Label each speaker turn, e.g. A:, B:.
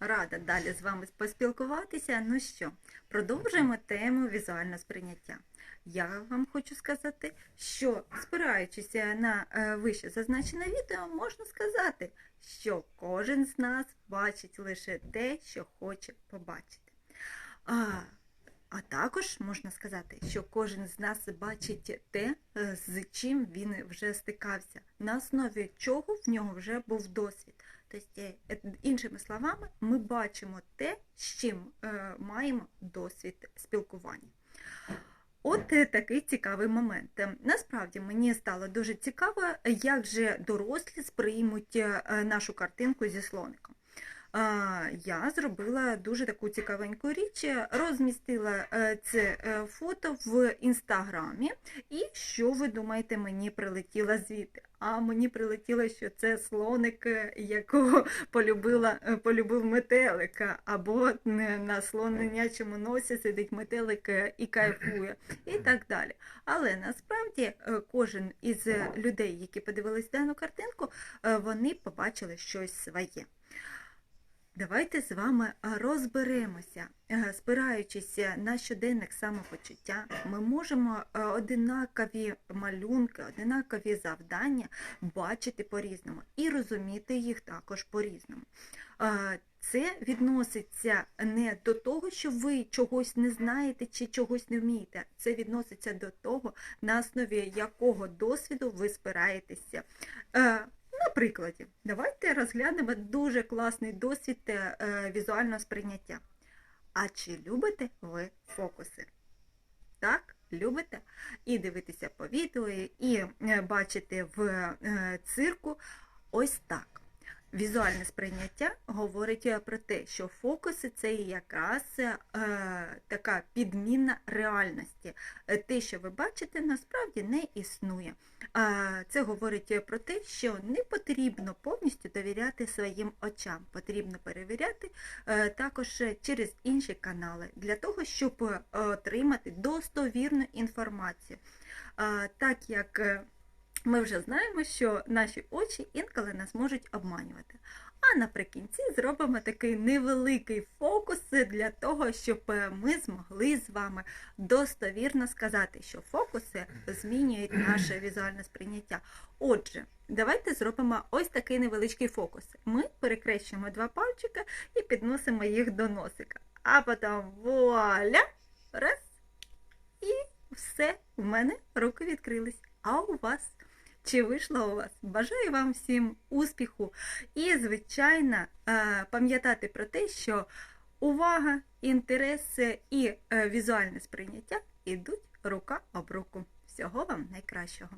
A: Рада далі з вами поспілкуватися. Ну що, продовжуємо тему візуального сприйняття. Я вам хочу сказати, що спираючись на е, вище зазначене відео, можна сказати, що кожен з нас бачить лише те, що хоче побачити. А, а також можна сказати, що кожен з нас бачить те, е, з чим він вже стикався, на основі чого в нього вже був досвід. Тобто, е, іншими словами, ми бачимо те, з чим е, маємо досвід спілкування. От е, такий цікавий момент. Е, Насправді мені стало дуже цікаво, як же дорослі сприймуть е, нашу картинку зі слоником. Я зробила дуже таку цікавеньку річ, е, розмістила е, це е, фото в інстаграмі. І що ви думаєте, мені прилетіло звідти? А мені прилетіло, що це слоник, якого полюбила, полюбив метелик, е, або на слоненячому носі сидить метелик і кайфує, і так далі. Але насправді кожен із людей, які подивились дану картинку, вони побачили щось своє. Давайте з вами розберемося. Е, Спираючись на щоденник самопочуття, ми можемо е, одинакові малюнки, одинакові завдання бачити по-різному і розуміти їх також по-різному. Е, Це відноситься не до того, що ви чогось не знаєте чи чогось не вмієте. Це відноситься до того, на основі якого досвіду ви спираєтеся. На прикладі, давайте розглянемо дуже класний досвід е, е, візуального сприйняття. А чи любите ви фокуси? Так, любите? І дивитися по відео, і е, бачити в цирку ось так. Візуальне сприйняття говорить е, про те, що фокуси це якраз е, така підміна реальності. Е, Те, що ви бачите, насправді не існує. Е, Це говорить про те, що не потрібно повністю довіряти своїм очам. Потрібно перевіряти е, також через інші канали для того, щоб е, отримати достовірну інформацію. Е, Так як е, ми вже знаємо, що наші очі інколи нас можуть обманювати. А наприкінці зробимо такий невеликий фокус для того, щоб е, ми змогли з вами достовірно сказати, що фокуси змінюють наше візуальне сприйняття. Отже, давайте зробимо ось такий невеличкий фокус. Ми перекрещуємо два пальчика і підносимо їх до носика. А потім вуаля! Раз. І все, в мене руки відкрились. А у вас? Чи вийшло у вас? Бажаю вам всім успіху і, звичайно, е, пам'ятати про те, що увага, інтереси і е, візуальне сприйняття йдуть рука об руку. Всього вам найкращого!